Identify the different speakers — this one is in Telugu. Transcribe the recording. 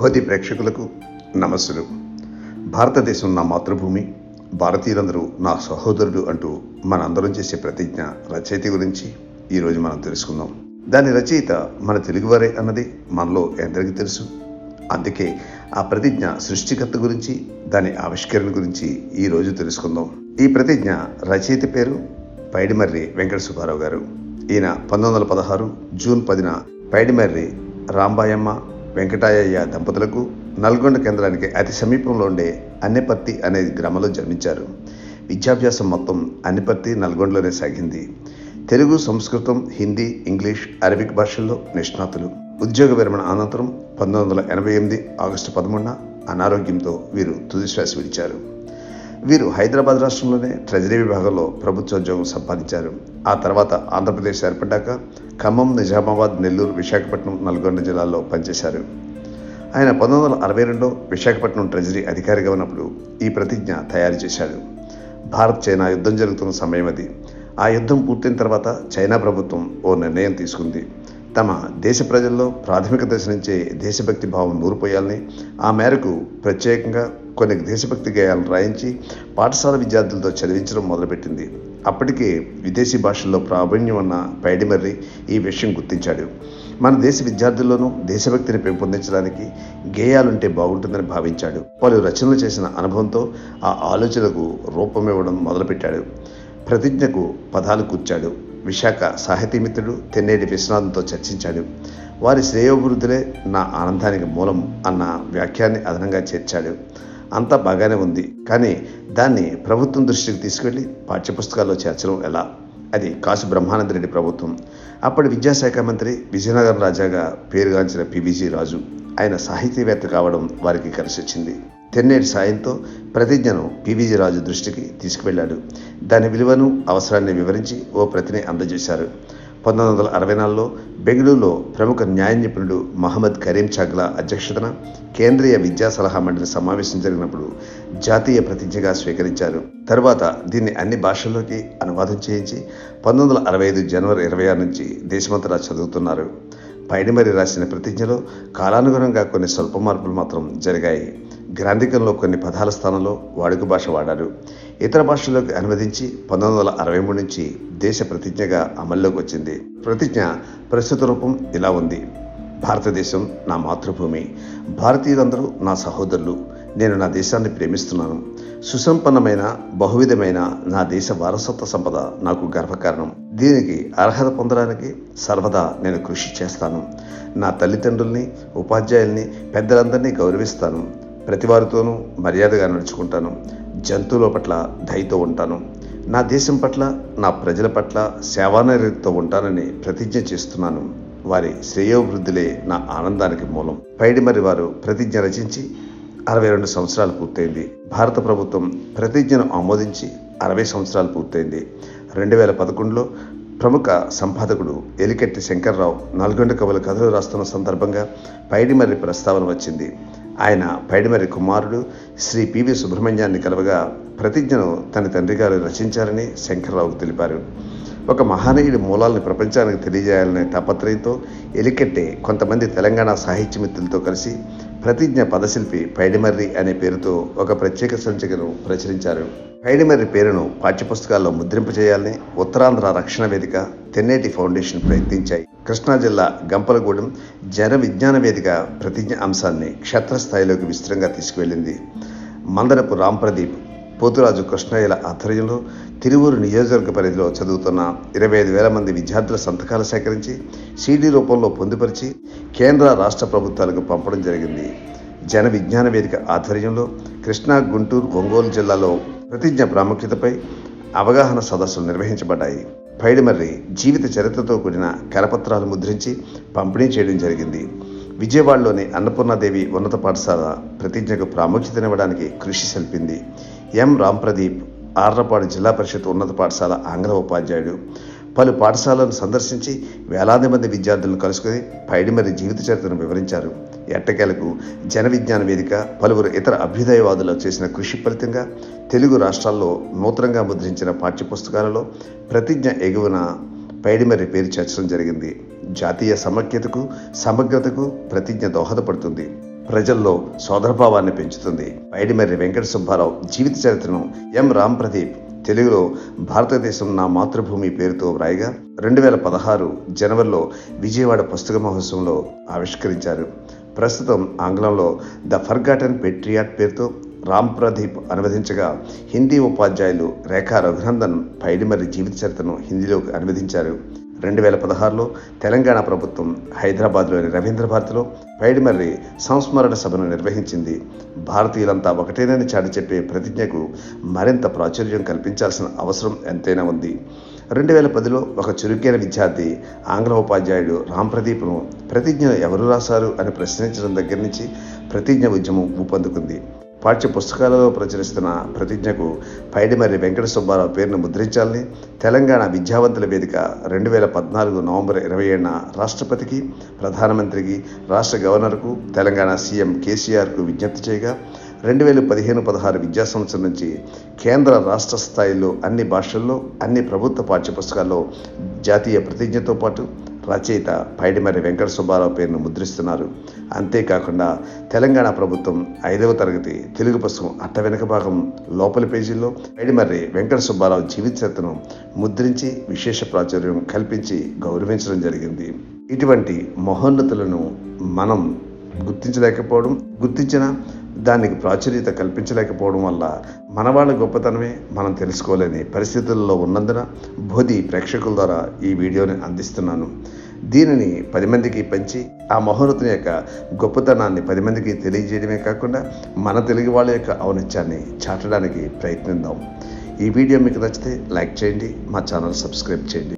Speaker 1: భోతి ప్రేక్షకులకు నమస్సులు. భారతదేశం నా మాతృభూమి భారతీయులందరూ నా సహోదరుడు అంటూ మనందరం చేసే ప్రతిజ్ఞ రచయిత గురించి ఈరోజు మనం తెలుసుకుందాం. దాని రచయిత మన తెలుగువారే అన్నది మనలో ఎందరికీ తెలుసు. అందుకే ఆ ప్రతిజ్ఞ సృష్టికర్త గురించి దాని ఆవిష్కరణ గురించి ఈరోజు తెలుసుకుందాం. ఈ ప్రతిజ్ఞ రచయిత పేరు పైడిమర్రి వెంకట సుబ్బారావు గారు. ఈయన పంతొమ్మిది వందల పదహారు జూన్ పదిన పైడిమర్రి రాంబాయమ్మ వెంకటాయయ్య దంపతులకు నల్గొండ కేంద్రానికి అతి సమీపంలో ఉండే అన్నెపర్తి అనే గ్రామంలో జన్మించారు. విద్యాభ్యాసం మొత్తం అన్నెపర్తి నల్గొండలోనే సాగింది. తెలుగు సంస్కృతం హిందీ ఇంగ్లీష్ అరబిక్ భాషల్లో నిష్ణాతులు. ఉద్యోగ విరమణ అనంతరం పంతొమ్మిది వందల ఎనభై ఎనిమిది ఆగస్టు పదమూడున అనారోగ్యంతో వీరు తుదిశ్వాస విడిచారు. వీరు హైదరాబాద్ రాష్ట్రంలోనే ట్రెజరీ విభాగంలో ప్రభుత్వ ఉద్యోగం సంపాదించారు. ఆ తర్వాత ఆంధ్రప్రదేశ్ ఏర్పడ్డాక ఖమ్మం నిజామాబాద్ నెల్లూరు విశాఖపట్నం నల్గొండ జిల్లాల్లో పనిచేశారు. ఆయన పంతొమ్మిది వందల అరవై రెండులో విశాఖపట్నం ట్రెజరీ అధికారిగా ఉన్నప్పుడు ఈ ప్రతిజ్ఞ తయారు చేశాడు. భారత్ చైనా యుద్ధం జరుగుతున్న సమయం అది. ఆ యుద్ధం పూర్తయిన తర్వాత చైనా ప్రభుత్వం ఓ నిర్ణయం తీసుకుంది. తమ దేశ ప్రజల్లో ప్రాథమిక దశ నుంచే దేశభక్తి భావం నూరిపోయాలని ఆ మేరకు ప్రత్యేకంగా కొన్ని దేశభక్తి గేయాలను రాయించి పాఠశాల విద్యార్థులతో చదివించడం మొదలుపెట్టింది. అప్పటికే విదేశీ భాషల్లో ప్రావీణ్యం ఉన్న పైడిమర్రి ఈ విషయం గుర్తించాడు. మన దేశ విద్యార్థుల్లోనూ దేశభక్తిని పెంపొందించడానికి గేయాలుంటే బాగుంటుందని భావించాడు. పలు రచనలు చేసిన అనుభవంతో ఆ ఆలోచనకు రూపమివ్వడం మొదలుపెట్టాడు. ప్రతిజ్ఞకు పదాలు కూర్చాడు. విశాఖ సాహితీమిత్రుడు తెన్నేటి విశ్వనాథంతో చర్చించాడు. వారి శ్రేయోభివృద్ధులే నా ఆనందానికి మూలం అన్న వ్యాఖ్యాన్ని అదనంగా చేర్చాడు. అంతా బాగానే ఉంది. కానీ దాన్ని ప్రభుత్వం దృష్టికి తీసుకెళ్ళి పాఠ్యపుస్తకాల్లో చేర్చడం ఎలా? అది కాసు బ్రహ్మానందరెడ్డి ప్రభుత్వం. అప్పటి విద్యాశాఖ మంత్రి విజయనగరం రాజాగా పేరుగాంచిన పివిజి రాజు ఆయన సాహితీవేత్త కావడం వారికి కలిసి వచ్చింది. తెన్నేటి సాయంతో ప్రతిజ్ఞను పివిజి రాజు దృష్టికి తీసుకువెళ్ళాడు. దాని విలువను అవసరాన్ని వివరించి ఓ ప్రతిని అందజేశారు. పంతొమ్మిది వందల అరవై నాలుగులో బెంగళూరులో ప్రముఖ న్యాయ నిపుణుడు మహమ్మద్ కరీం చాగ్లా అధ్యక్షతన కేంద్రీయ విద్యా సలహా మండలి సమావేశం జరిగినప్పుడు జాతీయ ప్రతిజ్ఞగా స్వీకరించారు. తరువాత దీన్ని అన్ని భాషల్లోకి అనువాదం చేయించి పంతొమ్మిది వందల అరవై ఐదు జనవరి ఇరవై ఆరు నుంచి దేశమంతటా చదువుతున్నారు. పైడిమరి రాసిన ప్రతిజ్ఞలో కాలానుగుణంగా కొన్ని స్వల్ప మార్పులు మాత్రం జరిగాయి. గ్రాంధికంలో కొన్ని పదాల స్థానంలో వాడుక భాష వాడారు. ఇతర భాషల్లోకి అనువదించి పంతొమ్మిది వందల అరవై మూడు నుంచి దేశ ప్రతిజ్ఞగా అమల్లోకి వచ్చింది. ప్రతిజ్ఞ ప్రస్తుత రూపం ఇలా ఉంది. భారతదేశం నా మాతృభూమి. భారతీయులందరూ నా సహోదరులు. నేను నా దేశాన్ని ప్రేమిస్తున్నాను. సుసంపన్నమైన బహువిధమైన నా దేశ వారసత్వ సంపద నాకు గర్వకారణం. దీనికి అర్హత పొందడానికి సర్వదా నేను కృషి చేస్తాను. నా తల్లిదండ్రుల్ని ఉపాధ్యాయుల్ని పెద్దలందరినీ గౌరవిస్తాను. ప్రతి వారితోనూ మర్యాదగా నడుచుకుంటాను. జంతువుల పట్ల దయతో ఉంటాను. నా దేశం పట్ల నా ప్రజల పట్ల సేవానరితో ఉంటానని ప్రతిజ్ఞ చేస్తున్నాను. వారి శ్రేయోభివృద్ధులే నా ఆనందానికి మూలం. పైడిమరి వారు ప్రతిజ్ఞ రచించి అరవై రెండు సంవత్సరాలు పూర్తయింది. భారత ప్రభుత్వం ప్రతిజ్ఞను ఆమోదించి అరవై సంవత్సరాలు పూర్తయింది. రెండు వేల పదకొండులో ప్రముఖ సంపాదకుడు ఎలికెట్టి శంకర్రావు నల్గొండ కవుల కథలు రాస్తున్న సందర్భంగా పైడిమర్రి ప్రస్తావన వచ్చింది. ఆయన పైడిమర్రి కుమారుడు శ్రీ పివి సుబ్రహ్మణ్యాన్ని కలవగా ప్రతిజ్ఞను తన తండ్రి గారు రచించారని శంకర్రావుకు తెలిపారు. ఒక మహానీయుడి మూలాలను ప్రపంచానికి తెలియజేయాలనే తాపత్రయంతో ఎలికెట్టే కొంతమంది తెలంగాణ సాహిత్య మిత్రులతో కలిసి ప్రతిజ్ఞ పదశిల్పి పైడిమర్రి అనే పేరుతో ఒక ప్రత్యేక సంచికను ప్రచురించారు. పైడిమర్రి పేరును పాఠ్యపుస్తకాల్లో ముద్రింప చేయాలని ఉత్తరాంధ్ర రక్షణ వేదిక తెన్నేటి ఫౌండేషన్ ప్రయత్నించాయి. కృష్ణా జిల్లా గంపలగూడెం జన విజ్ఞాన వేదిక ప్రతిజ్ఞ అంశాన్ని క్షేత్రస్థాయిలోకి విస్తృతంగా తీసుకువెళ్ళింది. మందరపు రాంప్రదీప్ పోతురాజు కృష్ణయ్యల ఆధ్వర్యంలో తిరువూరు నియోజకవర్గ పరిధిలో చదువుతున్న ఇరవై ఐదు వేల మంది విద్యార్థుల సంతకాలు సేకరించి సీడీ రూపంలో పొందుపరిచి కేంద్ర రాష్ట్ర ప్రభుత్వాలకు పంపడం జరిగింది. జన విజ్ఞాన వేదిక ఆధ్వర్యంలో కృష్ణా గుంటూరు ఒంగోలు జిల్లాలో ప్రతిజ్ఞ ప్రాముఖ్యతపై అవగాహన సదస్సులు నిర్వహించబడ్డాయి. పైడిమర్రి జీవిత చరిత్రతో కూడిన కరపత్రాలు ముద్రించి పంపిణీ చేయడం జరిగింది. విజయవాడలోని అన్నపూర్ణాదేవి ఉన్నత పాఠశాల ప్రతిజ్ఞకు ప్రాముఖ్యతనివ్వడానికి కృషి సల్పింది ఎం. రాంప్రదీప్ ఆర్రపాడు జిల్లా పరిషత్ ఉన్నత పాఠశాల ఆంగ్ల ఉపాధ్యాయుడు. పలు పాఠశాలను సందర్శించి వేలాది మంది విద్యార్థులను కలుసుకుని పైడిమరి జీవిత చరిత్రను వివరించారు. ఎట్టకేలకు జన విజ్ఞాన వేదిక పలువురు ఇతర అభ్యుదయవాదులు చేసిన కృషి ఫలితంగా తెలుగు రాష్ట్రాల్లో నూతనంగా ముద్రించిన పాఠ్యపుస్తకాలలో ప్రతిజ్ఞ ఎగువన పైడిమర్రి పేరు చేర్చడం జరిగింది. జాతీయ సమైక్యతకు సమగ్రతకు ప్రతిజ్ఞ దోహదపడుతుంది. ప్రజల్లో సోదరభావాన్ని పెంచుతుంది. పైడిమర్రి వెంకట సుబ్బారావు జీవిత చరిత్రను ఎం రామ్ ప్రదీప్ తెలుగులో భారతదేశం నా మాతృభూమి పేరుతో వ్రాయగా రెండు వేల పదహారు జనవరిలో విజయవాడ పుస్తక మహోత్సవంలో ఆవిష్కరించారు. ప్రస్తుతం ఆంగ్లంలో ద ఫర్గాటన్ పెట్రియాట్ పేరుతో రామ్ ప్రదీప్ అనువదించగా హిందీ ఉపాధ్యాయులు రేఖా రఘునందన్ పైడిమర్రి జీవిత చరిత్రను హిందీలోకి అనువదించారు. రెండు వేల పదహారులో తెలంగాణ ప్రభుత్వం హైదరాబాద్లోని రవీంద్ర భారతిలో పైడిమర్రి సంస్మరణ సభను నిర్వహించింది. భారతీయులంతా ఒకటేనని చాటి చెప్పే ప్రతిజ్ఞకు మరింత ప్రాచుర్యం కల్పించాల్సిన అవసరం ఎంతైనా ఉంది. రెండు వేల పదిలో ఒక చురుకైన విద్యార్థి ఆంగ్ల ఉపాధ్యాయుడు రామ్ ప్రదీప్ను ఎవరు రాశారు అని ప్రశ్నించడం దగ్గర నుంచి ప్రతిజ్ఞ ఉద్యమం ఊపందుకుంది. పాఠ్య పుస్తకాలలో ప్రచురిస్తున్న ప్రతిజ్ఞకు పైడిమర్రి వెంకట సుబ్బారావు పేరును ముద్రించాలని తెలంగాణ విద్యావంతుల వేదిక రెండు వేల పద్నాలుగు నవంబర్ ఇరవై ఏడున రాష్ట్రపతికి ప్రధానమంత్రికి రాష్ట్ర గవర్నర్కు తెలంగాణ సీఎం కేసీఆర్కు విజ్ఞప్తి చేయగా రెండు వేల పదిహేను పదహారు విద్యా సంవత్సరం నుంచి కేంద్ర రాష్ట్ర స్థాయిలో అన్ని భాషల్లో అన్ని ప్రభుత్వ పాఠ్యపుస్తకాల్లో జాతీయ ప్రతిజ్ఞతో పాటు రచయిత పైడిమర్రి వెంకట సుబ్బారావు పేరును ముద్రిస్తున్నారు. అంతేకాకుండా తెలంగాణ ప్రభుత్వం ఐదవ తరగతి తెలుగు పుస్తకం అట్ట వెనక భాగం లోపలి పేజీల్లో పైడిమర్రి వెంకట సుబ్బారావు జీవిత చరిత్రను ముద్రించి విశేష ప్రాచుర్యం కల్పించి గౌరవించడం జరిగింది. ఇటువంటి మహోన్నతులను మనం గుర్తించలేకపోవడం గుర్తించిన దానికి ప్రాచుర్యత కల్పించలేకపోవడం వల్ల మన వాళ్ళ గొప్పతనమే మనం తెలుసుకోలేని పరిస్థితుల్లో ఉన్నందున బోధి ప్రేక్షకుల ద్వారా ఈ వీడియోని అందిస్తున్నాను. దీనిని పది మందికి పంచి ఆ మహోన్నతుని యొక్క గొప్పతనాన్ని పది మందికి తెలియజేయడమే కాకుండా మన తెలుగు వాళ్ళ యొక్క ఔనిత్యాన్ని చాటడానికి ప్రయత్నిద్దాం. ఈ వీడియో మీకు నచ్చితే లైక్ చేయండి మా ఛానల్ సబ్స్క్రైబ్ చేయండి.